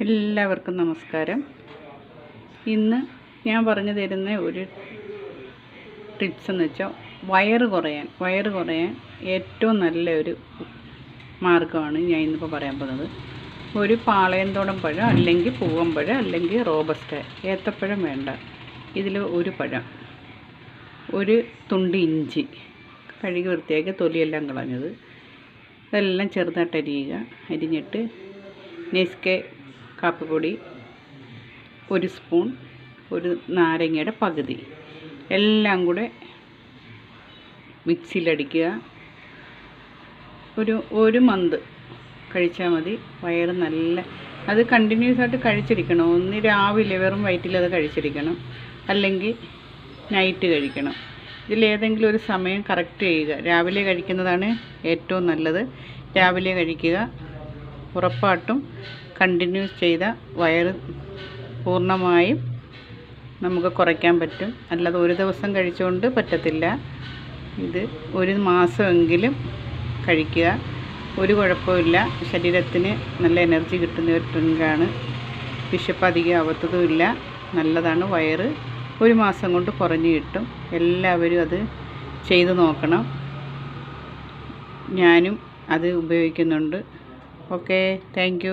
എല്ലാവർക്കും നമസ്കാരം. ഇന്ന് ഞാൻ പറഞ്ഞു തരുന്ന ഒരു ടിപ്സ് എന്ന് വെച്ചാൽ വയറ് കുറയാൻ. വയറ് കുറയാൻ ഏറ്റവും നല്ല ഒരു മാർഗമാണ് ഞാൻ ഇന്നിപ്പോൾ പറയാൻ പോകുന്നത്. ഒരു പാളയന്തോടം പഴം അല്ലെങ്കിൽ പൂവമ്പഴം അല്ലെങ്കിൽ റോബസ്റ്റ് ഏത്തപ്പഴം വേണ്ട. ഇതിൽ ഒരു പഴം ഒരു തുണ്ട് ഇഞ്ചി കഴുകി വൃത്തിയാക്കി തൊലിയെല്ലാം കളഞ്ഞത്. ഇതെല്ലാം ചെറുതായിട്ട് അരിയുക. അരിഞ്ഞിട്ട് നെസ്കെ കാപ്പിപ്പൊടി ഒരു സ്പൂൺ ഒരു നാരങ്ങയുടെ പകുതി. എല്ലാം കൂടെ മിക്സിയിലടിക്കുക. ഒരു ഒരു മന്ത് കഴിച്ചാൽ മതി. വയറ് നല്ല അത് കണ്ടിന്യൂസ് ആയിട്ട് കഴിച്ചിരിക്കണം. ഒന്ന് രാവിലെ വെറും വയറ്റിൽ അത് കഴിച്ചിരിക്കണം. അല്ലെങ്കിൽ നൈറ്റ് കഴിക്കണം. ഇതിലേതെങ്കിലും ഒരു സമയം കറക്റ്റ് ചെയ്യുക. രാവിലെ കഴിക്കുന്നതാണ് ഏറ്റവും നല്ലത്. രാവിലെ കഴിക്കുക. ഉറപ്പായിട്ടും കണ്ടിന്യൂസ് ചെയ്ത വയർ പൂർണമായും നമുക്ക് കുറയ്ക്കാൻ പറ്റും. അല്ലാതെ ഒരു ദിവസം കഴിച്ചുകൊണ്ട് പറ്റത്തില്ല. ഇത് ഒരു മാസമെങ്കിലും കഴിക്കുക. ഒരു കുഴപ്പമില്ല ശരീരത്തിന് നല്ല എനർജി കിട്ടുന്ന ഒരു ഡ്രിങ്കാണ് വിശപ്പ് അധികം ആവത്തതുമില്ല നല്ലതാണ് വയറ്. ഒരു മാസം കൊണ്ട് കുറഞ്ഞു കിട്ടും. എല്ലാവരും അത് ചെയ്തു നോക്കണം. ഞാനും അത് ഉപയോഗിക്കുന്നുണ്ട്. ഓക്കെ. താങ്ക്